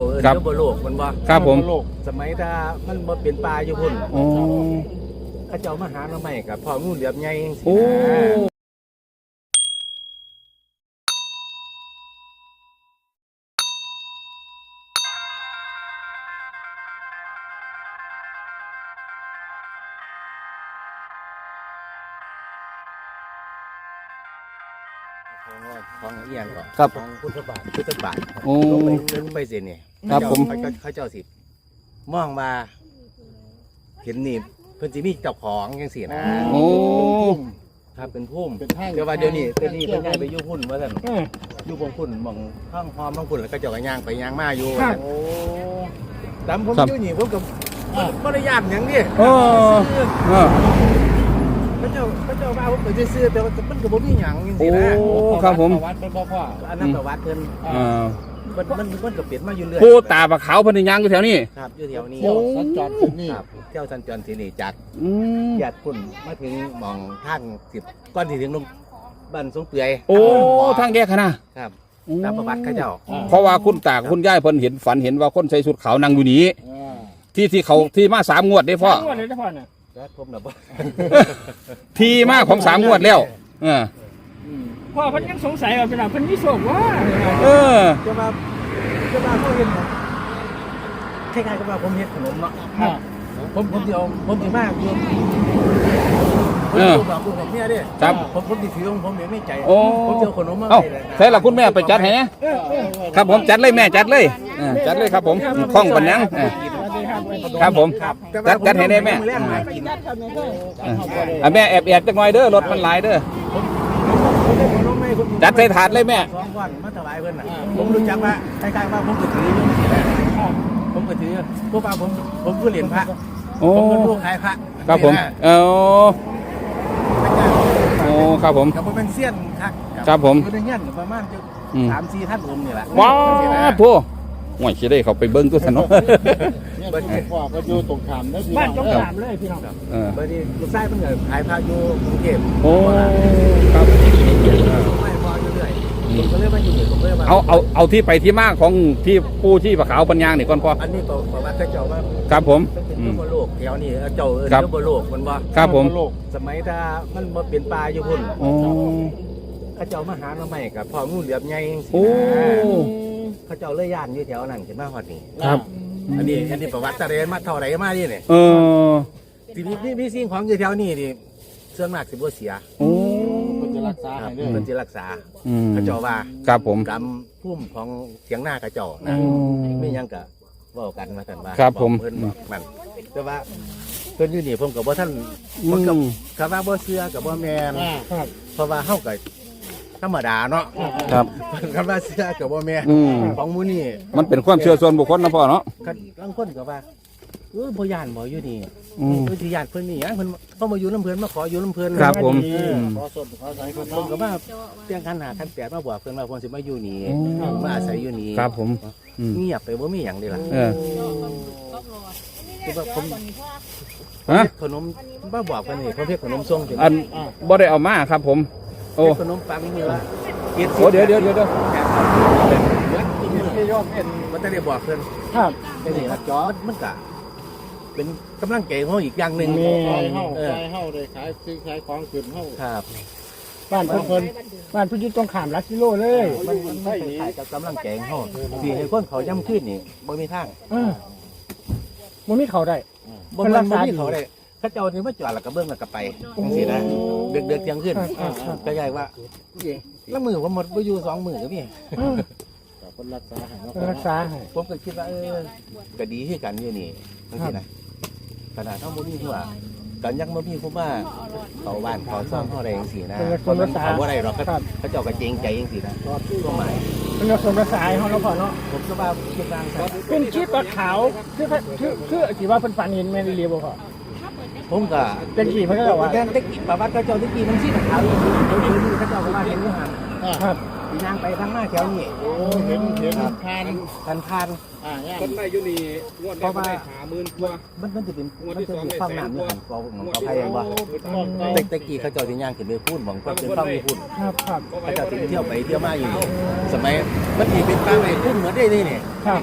เออครับ เดี๋ยวบ่โลกมันบ่ครับผม โลกสมัยถ้ามันบ่เป็นป่าอยู่พุ่นโอ้เขาเจ้ามาหาหน่อไม้กับพ่องูเหลือมใหญ่จังซี้โอ้นะของเอียงก่อนครับ ของพุทธบาทพุทธบาทโอ้ ลงไปลงไปเสินี่ ครับผม เขาเจ้าเขาเจ้าสิมองมาเห็นนี่เพิ่นสิมีเจ้าของจังซี่นะโอ้ ครับเป็นพุ่มเป็นทาง แต่ว่าเดี๋ยวนี้เดี๋ยวนี้เพิ่นย้ายไปอยู่พุ่นว่าซั่นเอออยู่บงพุ่นหมองห้องหอมบางพุ่นแล้วก็เจ้าก็ย่างไปย่างมาอยู่ครับ โอ้ตามผมครับ อยู่นี่ผมก็บ่ได้ย่านหยังนี่เออเออ พระเจ้าพระเจ้าว่าผมก็ซื่อๆแต่ว่ามันก็บ่มีหยังจังโอ้ซี่นะครับผมวัดเป็นพ่อพ่ออันนั้นประวัติเพิ่น เออ มันมันมันก็เปลี่ยนมาอยู่เรื่อยผู้ตาปลาขาวเพันธุ์ยางอยู่แถวนี้ ครับอยู่แถวนี้เที่ยวสัญจรที่นี่ครับเที่ยวสัญจรที่นี่จากอืมญาติพุ่นมาถึงหมองทางสิบก่อนที่ถึงลงบ้านสงเปื่อยโอ้ทางแยกขนาดครับตามประวัติเขาเจ้าเพราะว่าคุณตากับคุณยายเพิ่นเห็นฝันเห็นว่าคนใส่ชุดขาวนั่งอยู่นี้ อ่าที่ที่เขาที่มาสามงวดได้พ่อสามงวดเลยนะพ่อน่ะแล้วผมน่ะบ่ที่มาของสามงวดแล้วเอออืม พ่อเพิ่นยังสงสัยว่าเป็นอะไรเพิ่นมีโชคว่าเออ จะมาจะมาเขาเห็นคล้ายๆกับว่าผมเฮ็ดขนมเนาะอ่าผมผมสิเอาผมสิมาอยู่ผมเออสิบอกลูกของเมียเด้ครับผมผมสิถือของผมเองในใจโอ้ผมจะเอาขนมมาเอ้าให้เลยนะใช่ละคุณแม่ไปจัดให้นะครับครับผมจัดเลยแม่จัดเลยเออจัดเลยครับผมคล่องปันยังเออสวัสดีครับครับผม แต่จัดจัดให้ได้แม่ผเลี้ยงหากินเอออะแม่แอบแอบจักหน่อยเด้อรถมันหลายเด้อ ผมผมได้ขนมให้ผม จัดใส่ถาดเลยแม่ สองก้อนมาถวายเพิ่นน่ะผมรู้จักว่าคล้ายๆว่าผมก็ถืออยู่นี่แหละผมก็ถือพวกว่าผมผมก็เหรียญพระโอ้ผมก็ลูกขายพระครับผมนี่นะเออโอ้ครับผมกับผมเป็นเซียนครับครับผมก็ได้เงี้ยประมาณจะอืมสามสี่ท่านองค์นี่แหละว้าวโถ่ห่วยสิได้เขาไปเบิ่งตัวสนุกเนี่ยคุณพ่อก็อยู่ตรงขามนะพี่บ้านตรงเออขามเลยพี่น้องเออบัดนี้ลูกชายเพิ่นก็ขายพระอยู่กรุงเทพโอ้ครับไม่พออยู่ เรื่อยผมก็เลยมาอยู่นี่ผมก็เลยมาเอาเอาเอาที่ไปที่มาของที่ผู้ที่ปะขาวปัญญางนี่ก่อนพออันนี้ประวัติเขาเจ้าว่าครับผมเป็นอืเจ้ามบ่โลกแถวนี้เจ้าเอิ้นครับ เจ้าบ่โลกมันบ่ครับผมโลกสมัยถ้ามันบ่เป็นป่าอยู่พุ่นโอ้เขาเจ้ามาหาหน่อไม้กับพ่องูเหลือมใหญ่จังซี่โอ้นะเขาเจ้าเลยย่านอยู่แถวนั้นขึ้นมาฮอดนี่ครับ อันนี้อันนี้ประวัติตะเรนมาเท่าไหร่มานี่นี่เออทีนี้มีมีสิ่งของอยู่แถวนี้นี่ส่วนมากสิบ่เสีย โอ้มันจะรัก ษาครัให้บเด้อ เพิ่นสิรักษาอืมเขาเจ้าว่าครับผมกรรมพุ่มของเสียงหน้ากระเจ้านะอืมไม่ยังกะเว้ากันมากันว่าครับผม อกเพิ่นบอกมันแต่ว่าเพิ่นอยู่นี่ผมก็บ่ทันอืผมก็มคำว่าบ่เชื่อกับบ่แม่นอ่าครับเพราะว่าเฮาก็ธรรมดาเนาะครับ คำว่าเชื่อกับบ่แม่นอืม ของหมู่นี่ มันเป็นความเชื่อส่วนบุคคลนะพ่อเนาะก็บางคนก็ว่า เออบ่ย่านบ่อยู่นี่อืม เพิ่นสิย่านเพิ่นนี่หยังเพิ่นเขามาอยู่ลำเพิ่นมาขออยู่ลำเพิ่นครับผม เออขอสดขอใส่คนผมเนาะก็ว่าเตียงคันหาคันแปดมาบอกเพิ่นว่าเพิ่นสิมาอยู่นี่อืม มาอาศัยอยู่นี่ครับผม อืม เงียบไปบ่มีหยังเลยล่ะเออ คือว่าผมฮะ ขนมบ้าบอกกันนี่เขาเรียกขนมทรงถึงอันบ่ได้เอามาครับผม โอ้ ขนมปังนี่ละโอ้เดี๋ยวเดี๋ยวเดี๋ยวเดี๋ยวที่ยอดเป็น มันจะได้บอกเพิ่นครับแค่นี้ละจอมันมันกะ เป็นกำลังใจของเขาอีกอย่างหนึ่งใจเฮาเออใจเฮาได้ขายซื้อขายของขึ้นเฮาครับ บ้านเพิ่นเพิ่นบ้านเพิ่นอยู่ตรงขามลักกิโลเลยมันมันไม่ขายกับกำลังใจของเขาสี่ให้คนเขาย่ำขึ้นนี่บ่มีทางเออบ่มีเขาได้ บ่เพิ่นรัมันกบ่ษามีเขาได้เข้าเจ้านี่มาจอดแล้วก็เบิ่งแล้วก็ไปจังซี่นะเดือดเดือดเที่ยงขึ้นครับครับก็ใหญ่ว่าแล้วมือผมหมดบ่อยู่สองมือก็มีเออกับคนรักษาให้เนาะเพิ่นรักษาให้ผมก็คิดว่าเออก็ดีคือกันอยู่นี่จังซี่นะ ขนาดเฮาบ่มีหัวกันยังบ่มีผู้มาเขาบ้านเขาซ่อมเฮาได้จังซี่นะเพิ่นรักคนมันษาเขาบ่ได้หรอกเขาครับเขาเจ้าก็เจงใจจังซี่นะก็หมายเพิ่นรักษารักษาให้เฮาเนาะพ่อเนาะผมก็ว่าคิดว่าซั่นเป็นชีพปลาขาวคือคือคือสิว่าเพิ่นฝันเห็นแม่นอีหลีบ่พ่อผมก็เป็นกี่เพิ่นก็บอกว่าแต่ตะกี้ประวัติเขาเจ้าตะกี้มันสิขาวอยู่เดี๋ยวนี้เขาเจ้าก็ว่าเห็นอยู่หั่นอ่าครับสิ ย่างไปทางหน้าแถวนี้โอ้เห็นเห็นทานกันทานอ่าย่างคนได้อยู่นี่งวดแรกก็ได้หาหมื่นกว่ามันมันจะเป็นมันจะเป็นฟังน้ำอยู่หั่นกองของเขาไผเองบ่ต้องเก่าตะตะกี้เขาเจ้าสิย่างขึ้นไปพูดหวังก็เป็นฟังอยู่พูดครับครับเขาเจ้าสิเที่ยวไปเที่ยวมาอยู่นี่สมัยมันสิเป็นป่าไม้พุ่นเหมือนได้นี่นี่ครับ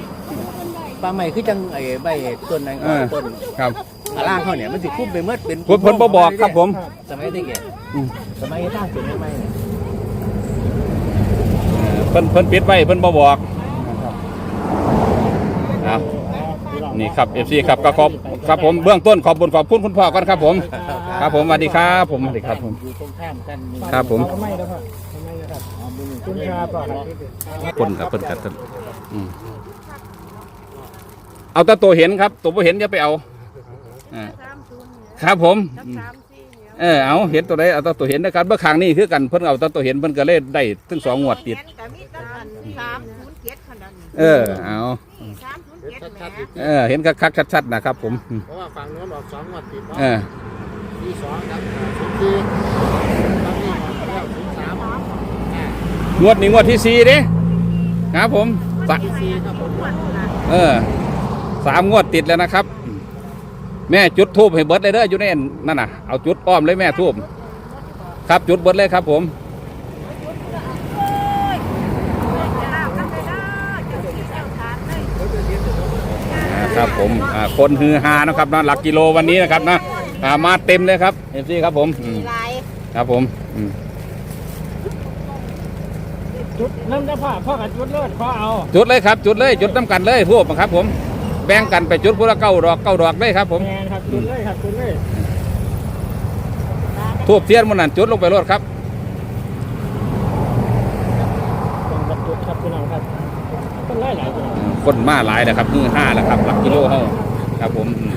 ปลาใหม่คือจังไอ้ใบต้นนั้นเออต้นครับอาล่างเขาเนี่ยมันสิคุ้มไปเมื่อเป็นเพิ่นเพิ่นบ่บอกครับผม สมัยเด็กเนี่ยอืมสมัยตั้งเป็นใหม่ๆเนี่ยเออเพิ่นเพิ่นปิดไว้เพิ่นบ่บอกเอานี่ครับ FC ครับก็ขอบครับผมเบื้องต้นขอบคุณขอบคุณคุณพ่อก่อนครับผม ครับผมสวัสดีครับผมสวัสดีครับผมอยู่ตรงข้ามกันนี่ครับผมเอาไม่แล้วครับเอาไม่แล้วครับเอามือคุณชาปลอดครับคนกับเพิ่นกับอืมเอาแต่ตัวเห็นครับ ตัวบ่เห็นอย่าไปเอาอ่าครับผมอืม เออเอาเห็นตัวใดเอาแต่ตัวเห็นนะครับเมื่อครั้งนี้คือกันเพิ่นเอาแต่ตัวเห็นเพิ่นก็เลยได้ถึงสองงวดติด ก็มีตั้งอันสามศูนย์เจ็ดขนาดนี้เออเอาสามศูนย์เจ็ดแหมเออเห็นคักๆชัดๆนะครับผมอืมเพราะว่าฝั่งโน้นออกสองงวดติดเนาะเออที่สองครับสุดที่ตอนนี้ออกแล้วถึงสามงวดนี้งวดที่สี่เด้ครับผมสะที่สี่ครับผม เออสามงวดติดแล้วนะครับ แม่จุดทูบให้เบิดเลยเด้ออยู่ในนั่นน่ะเอาจุดอ้อมเลยแม่ทูบครับจุดเบิดเลยครับผมอ่าครับผมอ่าคนฮือฮานะครับนะหลักกิโลวันนี้นะครับนะอ่ามาเต็มเลยครับเอฟซีครับผมอืมลายครับผมอืมจุดน้ำจะพ่อพ่อกับจุดเลิศพ่อเอาจุดเลยครับ จุดเลยจุดน้ำกันเลยพวกครับผม แบ่งกันไปจุดพละเก้าดอกเก้าดอกเลยครับ ผมแมนครับจุดเลยครับจุดเลยทูบเทียนมันนั่นจุดลงไปรถครับเป็นบรรจุครับพี่น้องครับเป็นไล่หลายคนอืมคนมาหลายนะครับฮือฮาแล้วครับหลักกิโลเฮาครับผมอืม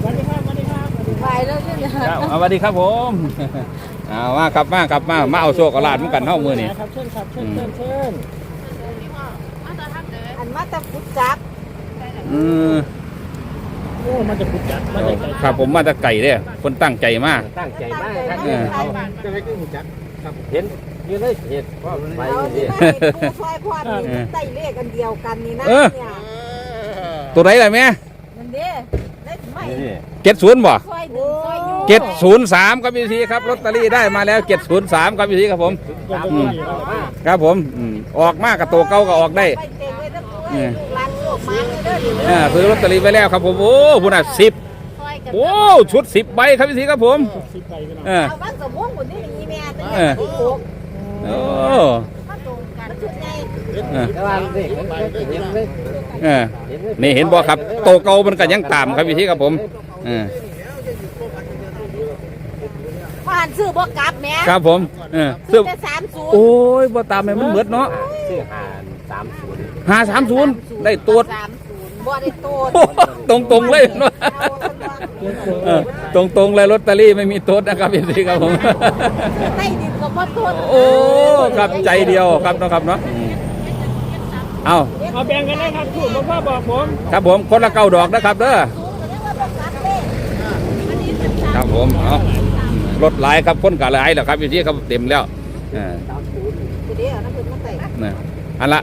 สวัสดีครับสวัสดีครับสวัสดีครับไปแล้วเนี่ยครับเอาสวัสดีครับผมเอามาครับมาครับมามาเอาโชคเอาลาดเหมือนกันเฮามือนี่ครับเชิญครับเชิญเชิญเชิญอันมาตะพุทธจักร อืมโอ้มันจะพุดจัดมันจะไก่ครับผมมาแตะไก่เด้อคนตั้งใจมาก ตั้งใจมากตั้งครับใจเนี่ยมากจะได้ขึ้นหูจักเห็นอยู่เลยเห็นว่าไปเอาอยู่ที่นี่มาให้ผู้ช่วยพ่อนี่ใต้เลขกันเดียวกันนี่นะเนี่ยตัวไหนล่ะแม่นั่นเด้ได้ไหมนี่เจ็ดศูนย์บ่ ช่วยดึงช่วยอยู่เจ็ดศูนย์สามครับพี่ทีครับลอตเตอรี่ได้มาแล้วเจ็ดศูนย์สามครับพี่ทีครับผมจะเป็นตัวดีครับครับผมอืมออกมากกับตัวเก่าก็ออกได้ ไปเต็มเลยทั้งตัว ลูกหลานลูกมาเลยเด้อดิอ่าซื้อลอตเตอรี่ไปแล้วครับผมโอ้พุ่นอะสิบช่วยกันโอ้ชุดสิบใบครับพี่ทีครับผมสิบใบพี่น้องเออเอาบ้านสมมุติคนนี้มีแม่ตั้งเอแต่อที่หกโอ้มาตรงกันชุดใหญ่เออแต่ว่าเด็กมันก็เห็นเลยเออนี่เห็นบ่ครับ โตวเก่ามันก็ยังตามครับพี่ทีครับผมเออผ่านซื้อบ่กลับแม่ครับผมเออซื้ซื้ออแต่สามศูนย์โอ้ยบ่ตามแม่มันเหมือดเนาะซื้อหาสามศูนย์ หาสามศูนย์ได้ตัวสามศูนย์บ่ได้ตัวตรงตรงๆเลยเนาะเออตรงตรงๆเลยลอตเตอรี่ไม่มีโต๊ดนะครับพี่ทีครับผม ใต้ดินก็บ่ตัวโอ้ครับใจเดียวครับเนาะครับเนาะอืมเอาเอาแบ่งกันเลยครับถูกพ่อบอกผมครับผมคนละเก้าดอกนะครับเด้อครับผมเอารถหลายครับคนกะหลายแล้วครับอยู่ที่ครับเต็มแล้วเออเดี๋ยวนะเพิ่นมาใส่นี่อันละ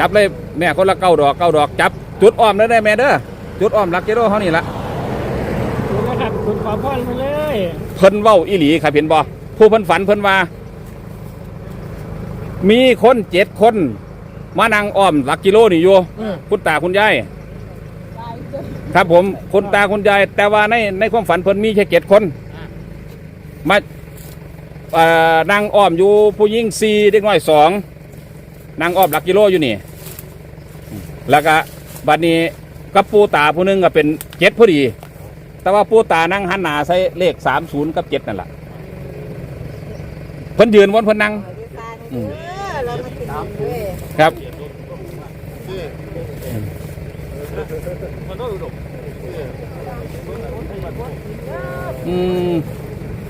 จับเลยแม่คนละเก้าดอกเก้าดอกจับ จุดอ้อมได้ได้แม่เด้อจุดอ้อมลักกิโลเขานี่ละถูกนะครับคุณขอพรมาเลยเพิ่นเว้าอีหลีครับเห็นบ่ผู้เพิ่นฝันเพิ่นว่า มีคนเจ็ดคน มานั่งอ้อมหลักกิโลนี่อยู่คุณตาคุณยายครับผมคุณตาคุณยายแต่ว่าในในความฝันเพิ่นมีแค่เจ็ดคน มาเอ่อนั่งอ้อมอยู่ผู้หญิงสี่เด็กน้อยสองนั่งอ้อมหลักกิโลอยู่นี่ แล้วก็บัดนี้กับปูตาผู้หนึงก็เป็นเจ็ดพอดี แต่ว่าปูตานั่งหันหน้าใส่เลขสามศูนย์กับเจ็ดนั่นแหละเพิ่นยืนวนเพิ่นนั่งเออเรามาติดเลยครับอืม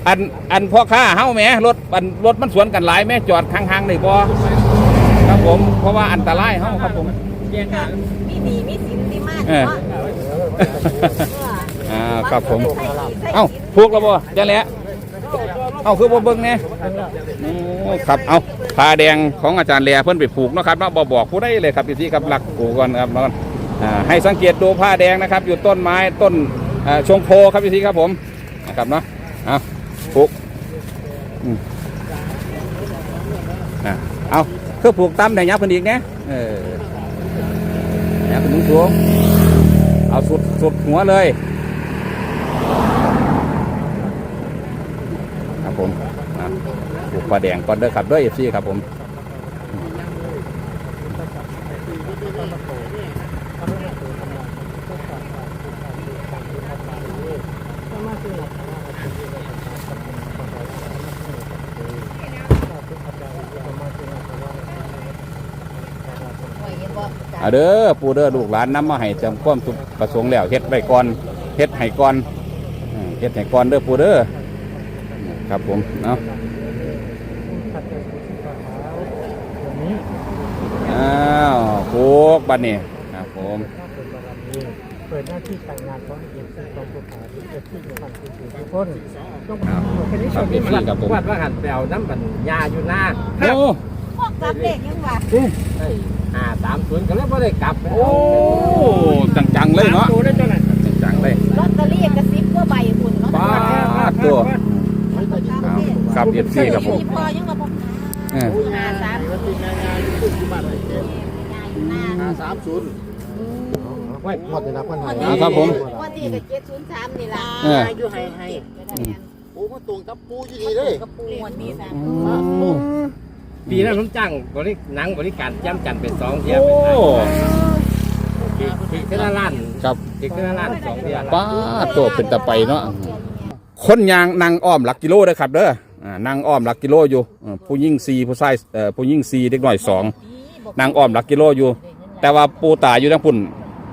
อันอันพ่อค้าเฮ้าแหม่รถอันรถมันสวนกันหลายแม่จอดข้างๆได้บ่ครับผม เพราะว่าอันตรายเฮ้าครับผม มีดีมีสินดีมากเออเนาะอ่าครับผม เอ้าผูกแล้วบ่จะแหละเอ้าคือบ่เบิ่งแหน่โอ้ครับ เอ้าผ้าแดงของอาจารย์แหล่เพิ่นไปผูกเนาะครับเนาะบ่บอกผู้ใดเลยครับอยู่ที่กับหลักกูก่อนครับเนาะอ่าให้สังเกตดูผ้าแดงนะครับ อยู่ต้นไม้ต้นอ่าชงโพครับอยู่ที่ครับผมนะครับเนาะเอาผูกอืมอ่าเอาคือผูกตามแต่ยับเพิ่นอีกนะเออ ยับเพิ่นมุงสูงเอาสุดสุดหัวเลยครับผมปลูกปลาแดงก่อนเด้อครับด้วยเอฟซีครับผม เอาเด้อปูเด้อลูกหลานนำมาให้จำความสุขประสงค์แล้วเฮ็ดไว้ก่อนเฮ็ดให้ก่อนอืมเฮ็ดให้ก่อนเด้อปูเด้อครับผมเนาะอ้าวปลูกบัดนี้ครับผมเปิดหน้าที่การงานของเอกซึ่งต้องผู้ขายที่เกิดขึ้นในวันที่สี่ทุกคนต้องครับเป็นที่คชรับมเอที่ฟมันซีครับผมวัดว่าหันแปลวน้ำบันยาอยู่หน้าโอ้พวกกับเด็กยังว่า อ่าสามศูนย์ก็เลยไม่ได้กลับโอ้จังๆเลยเนาะดูได้เจ้าไหนจังๆเลยลอตเตอรี่กระซิบก็ใบหุ่นเนาะป้าดตัวครับเอฟซีครับผมที่พอยังระบบเออหาสามวันที่งานงานขึ้นที่บ้านไอ้เจ็ดยายอยู่หน้าห้าสามศูนย์ไว้หมดเลยนะคนไทยอ่าครับผมวันที่กับเจ็ดศูนย์สามนี่ล่ะเอออยู่ให้ให้ปูมาตรงกับปูยี่ดีเลยกระปูวันนี้สามโอ้ ปีนั้นผมจ้างบริหนังบริการย่ำจันทร์เป็นสองเทียบโอ้ปีปีขึ้นละล้านครับปีขึ้นละล้านสองเทียบป้าดตัวเป็นตะไปเนาะคนยางนางอ้อมหลักกิโลเด้อครับเด้ออ่านางอ้อมหลักกิโลอยู่เออผู้ยิ่งสี่ผู้ชายเอ่อผู้ยิ่งสี่เด็กน้อยสองนางอ้อมหลักกิโลอยู่ แต่ว่าปูตาอยู่ทั้งพุ่น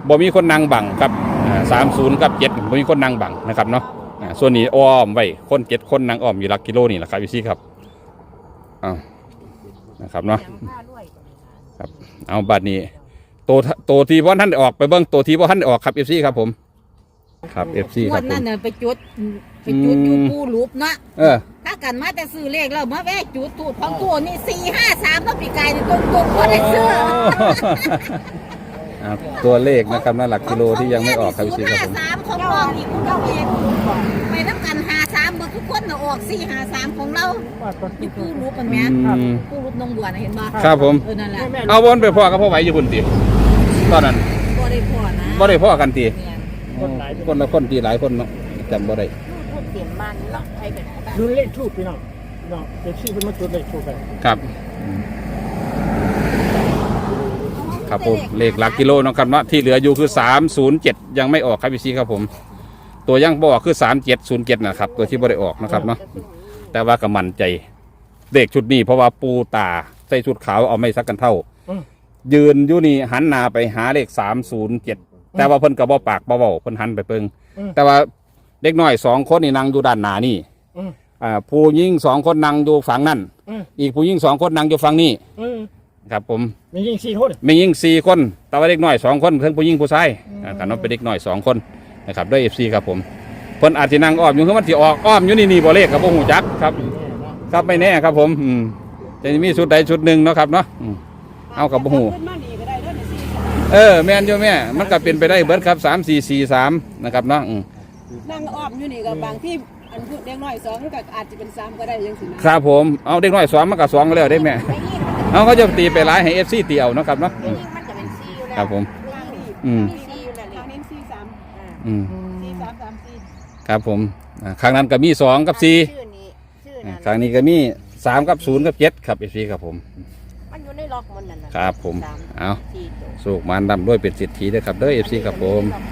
บ่มีคนนางบังครับสามศูนย์กับเจ็ดบ่มีคนนางบังนะครับเนาะอ่าส่วนนี้อ้อมไว้คนเจ็ดคนนางอ้อมอยู่หลักกิโลนี่แหละครับพี่ซี่ครับเอา นะครับเนาะครับเอาบัดนี้โตวโตวที่พ่ท่านได้ออกไปเบิ้งโตวที่พ่ท่านได้ออกครับเอฟซีครับผม ครับเอฟซีควัรับนผมนั้นน่ะไปจุดไปจุดอยู่ปูรูปเนาะเออถ้ากันมาแต่ซื้อเลขแล้วมาแวะจุดตูดของตัวนี่สี่ห้าสามต้องปีกายนี่ตรงตรงๆก็ได้ซื้อ อ่าตัวเลขนะครับนั่นหลักกิโลที่ยังไม่ออกครับพี่ครับผมสามของน้องอีกคุณเราเองไปน้ำกันหาสามเบอร์ทุกคนน่ะออกสี่หาสามของเราว่าตัวที่ที่ปูรูปมันแม่นอืมปูรูปนองบัวนะเห็นบ่ครับผม เออนั่นแหละเอาวนไปพ่อกับพ่อไหวอยู่พุ่นติตอนนั้นบ่ได้พอนะบ่ได้พ่อกันติแม่นคนละคนตีหลายคนเนาะจำบ่ได้พูดเสียงมันเนาะใครเป็นบ้านดูเลขทูบพี่น้องพี่น้องเด็กที่เป็นมาจุดเลขทูบไปครับอืม ครับผมเลขหลักกิโลเนาะครับเนาะที่เหลืออยู่คือ307ยังไม่ออกครับพี่ซีครับผม ตัวยังบออกคือ3707นะครับตัวที่บ่ได้ออกนะครับเนาะแต่ว่าก็มั่นใจเลขชุดนี้เพราะว่าปูตาใส่ชุดขาวเอาไม่สักกันเท่า ยืนอยู่นี่หันหน้าไปหาเลข307แต่ว่าเพิ่นก็บ่ปากบ่เว้าเพิ่นหันไปเปิงแต่ว่าเด็กน้อยสองคนนี่นั่งอยู่ด้านหน้านี่อืมอ่าผู้หญิงสองคนนั่งอยู่ฝั่งนั่นอืมอีกผู้หญิงสองคนนั่งอยู่ฝั่งนี้เออ ครับผมมียิงสี่คนมีหญิงสี่คนแต่ว่าเด็กน้อยสองคนเพิ่งผู้หญิงผู้ชายอ่ากันว่าเป็นเด็กน้อยสองคนนะครับด้วยเอฟซีครับผมเพิ่นอาจจะนั่งอ้อมอยู่คือมันสิออกอ้อมอยู่นี่นี่บ่เลขครับบ่ฮู้จักครับ ครับไม่แน่ครับผมอืมจะมีชุดใดชุดหนึ่งเนาะครับเนาะอืมเอากับบ่ฮู้เออแม่นอยู่แม่ มันก็เป็นไปได้เบิดครับสามสี่สี่สามนะครับเนาะอืมนั่งอ้อมอยู่นี่ก็บางที่อันพูดเด็กน้อยสองมันก็อาจจะเป็นสามก็ได้ยังสินะครับผมเอาเด็กน้อยสองมันก็สองแล้วได้แม่ เอาเขาจะตีไปหลายให้เอฟซีตีเอาเนาะครับเนาะอืมมันจะเป็นซีอยู่แล้วครับผม อืม ซีอยู่แล้วทางนี้สี่สามอืมสี่สามสามสี่ครับผมอ่าครั้งนั้นก็มีสองกับสี่ชื่อนี้ชื่ออ่านั้นครั้งนี้ก็มีสามกับศูนย์กับเจ็ดครับเอฟซีครับผม มันอยู่ในล็อกมันนั่นน่ะครับผม สามเอาสี่ตัว สูกมันดำด้วยเป็นสิทธิด้วยครับเด้อเอฟซีครับผม ล็อก